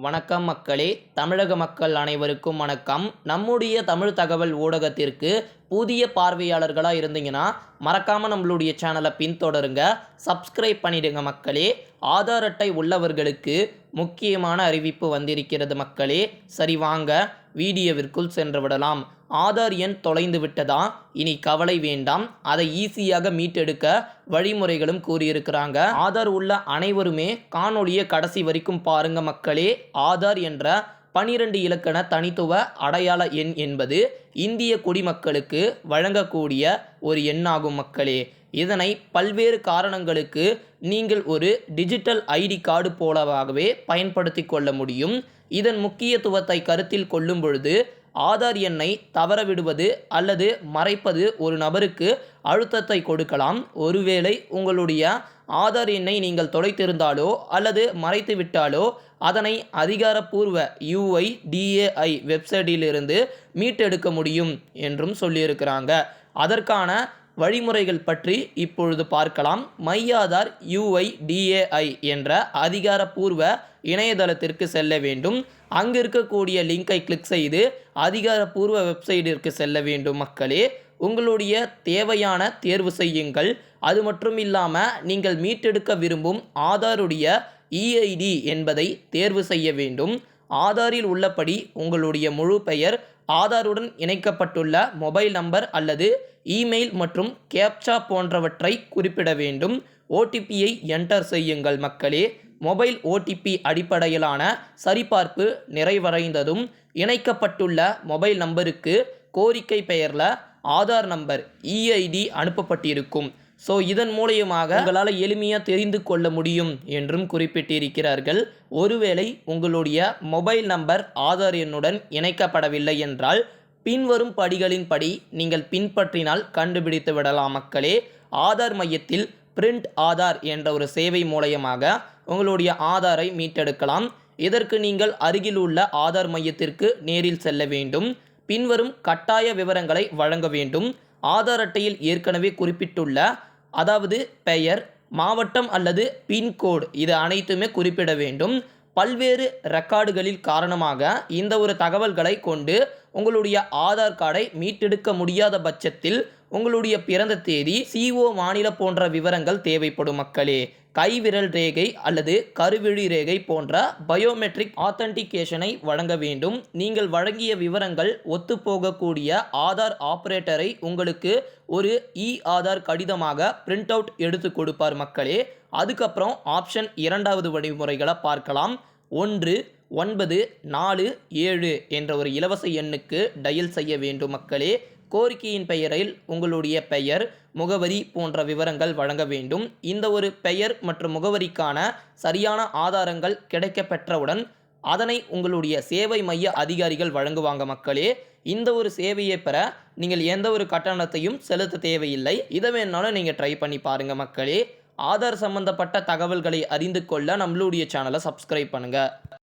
வணக்கம் மக்களே. தமிழக மக்கள் அனைவருக்கும் வணக்கம். நம்முடைய தமிழ் தகவல் ஊடகத்திற்கு புதிய பார்வையாளர்களாக இருந்தீங்கன்னா மறக்காமல் நம்மளுடைய சேனலை பின்தொடருங்க. சப்ஸ்கிரைப் பண்ணிடுங்க மக்களே. ஆதார் அட்டை உள்ளவர்களுக்கு முக்கியமான அறிவிப்பு வந்திருக்கிறது மக்களே. சரி வாங்க. வீடியோவிற்குள் சென்று விடலாம். ஆதார் எண் தொலைந்து விட்டதா? இனி கவலை வேண்டாம். அதை ஈஸியாக மீட்டெடுக்க வழிமுறைகளும் கூறியிருக்கிறாங்க. ஆதார் உள்ள அனைவருமே காணொளியை கடைசி வரைக்கும் பாருங்க மக்களே. ஆதார் என்ற பனிரெண்டு இலக்கண தனித்துவ அடையாள எண் என்பது இந்திய குடிமக்களுக்கு வழங்கக்கூடிய ஒரு எண்ணாகும் மக்களே. இதனை பல்வேறு காரணங்களுக்கு நீங்கள் ஒரு டிஜிட்டல் ஐடி கார்டு போலவாகவே பயன்படுத்தி கொள்ள முடியும். இதன் முக்கியத்துவத்தை கருத்தில் கொள்ளும் பொழுது ஆதார் எண்ணை தவறவிடுவது அல்லது மறைப்பது ஒரு நபருக்கு அழுத்தத்தை கொடுக்கலாம். ஒருவேளை உங்களுடைய ஆதார் எண்ணை நீங்கள் தொலைத்திருந்தாலோ அல்லது மறைத்து விட்டாலோ அதனை அதிகாரப்பூர்வ யூஐ டிஏஐ வெப்சைட்டிலிருந்து மீட்டெடுக்க முடியும் என்றும் சொல்லியிருக்கிறாங்க. அதற்கான வழிமுறைகள் பற்றி இப்பொழுது பார்க்கலாம். மை ஆதார் யூஐடிஏஐ என்ற அதிகாரப்பூர்வ இணையதளத்திற்கு செல்ல வேண்டும். அங்கு இருக்கக்கூடிய லிங்கை கிளிக் செய்து அதிகாரப்பூர்வ வெப்சைட்டிற்கு செல்ல வேண்டும் மக்களே. உங்களுடைய தேவையான தேர்வு செய்யுங்கள். அது மட்டும் இல்லாமல் நீங்கள் மீட்டெடுக்க விரும்பும் ஆதாருடைய இஐடி என்பதை தேர்வு செய்ய வேண்டும். ஆதாரில் உள்ளபடி உங்களுடைய முழு பெயர் ஆதாருடன் இணைக்கப்பட்டுள்ள மொபைல் நம்பர் அல்லது இமெயில் மற்றும் கேப்சா போன்றவற்றை குறிப்பிட வேண்டும். ஓடிபியை என்டர் செய்யுங்கள் மக்களே. மொபைல் ஓடிபி அடிப்படையிலான சரிபார்ப்பு நிறைவடைந்ததும் இணைக்கப்பட்டுள்ள மொபைல் நம்பருக்கு கோரிக்கை பெயரில் ஆதார் நம்பர் இஐடி அனுப்பப்பட்டிருக்கும். ஸோ இதன் மூலியமாக உங்களால் எளிமையாக தெரிந்து கொள்ள முடியும் என்றும் குறிப்பிட்டிருக்கிறார்கள். ஒருவேளை உங்களுடைய மொபைல் நம்பர் ஆதார் எண்ணுடன் இணைக்கப்படவில்லை என்றால் பின்வரும் படிகளின்படி நீங்கள் பின்பற்றினால் கண்டுபிடித்து விடலாம் மக்களே. ஆதார் மையத்தில் பிரிண்ட் ஆதார் என்ற ஒரு சேவை மூலயமாக உங்களுடைய ஆதாரை மீட்டெடுக்கலாம். இதற்கு நீங்கள் அருகில் உள்ள ஆதார் மையத்திற்கு நேரில் செல்ல வேண்டும். பின்வரும் கட்டாய விவரங்களை வழங்க வேண்டும். ஆதார் அட்டையில் ஏற்கனவே குறிப்பிட்டுள்ள அதாவது பெயர் மாவட்டம் அல்லது பின்கோடு. இது அனைத்துமே குறிப்பிட வேண்டும். பல்வேறு ரெக்கார்டுகளில் காரணமாக இந்த ஒரு தகவல்களை கொண்டு உங்களுடைய ஆதார் கார்டை மீட்டெடுக்க முடியாத பட்சத்தில் உங்களுடைய பிறந்த தேதி சிஓ மாநில போன்ற விவரங்கள் தேவைப்படும் மக்களே. கைவிரல் ரேகை அல்லது கருவிழி ரேகை போன்ற பயோமெட்ரிக் ஆத்தன்டிகேஷனை வழங்க வேண்டும். நீங்கள் வழங்கிய விவரங்கள் ஒத்துப்போகக்கூடிய ஆதார் ஆபரேட்டரை உங்களுக்கு ஒரு இ ஆதார் கடிதமாக பிரிண்ட் அவுட் எடுத்து கொடுப்பார் மக்களே. அதுக்கப்புறம் ஆப்ஷன் இரண்டாவது வழிமுறைகளை பார்க்கலாம். ஒன்று ஒன்பது நாலு ஏழு என்ற ஒரு இலவச எண்ணுக்கு டயல் செய்ய வேண்டும் மக்களே. கோரிக்கையின் பெயரில் உங்களுடைய பெயர் முகவரி போன்ற விவரங்கள் வழங்க வேண்டும். இந்த ஒரு பெயர் மற்றும் முகவரிக்கான சரியான ஆதாரங்கள் கிடைக்கப்பெற்றவுடன் அதனை உங்களுடைய சேவை மைய அதிகாரிகள் வழங்குவாங்க மக்களே. இந்த ஒரு சேவையை பெற நீங்கள் எந்த ஒரு கட்டணத்தையும் செலுத்த தேவையில்லை. இதை வேணாலும் நீங்கள் ட்ரை பண்ணி பாருங்கள் மக்களே. ஆதார் சம்பந்தப்பட்ட தகவல்களை அறிந்து கொள்ள நம்மளுடைய சேனலை சப்ஸ்கிரைப் பண்ணுங்கள்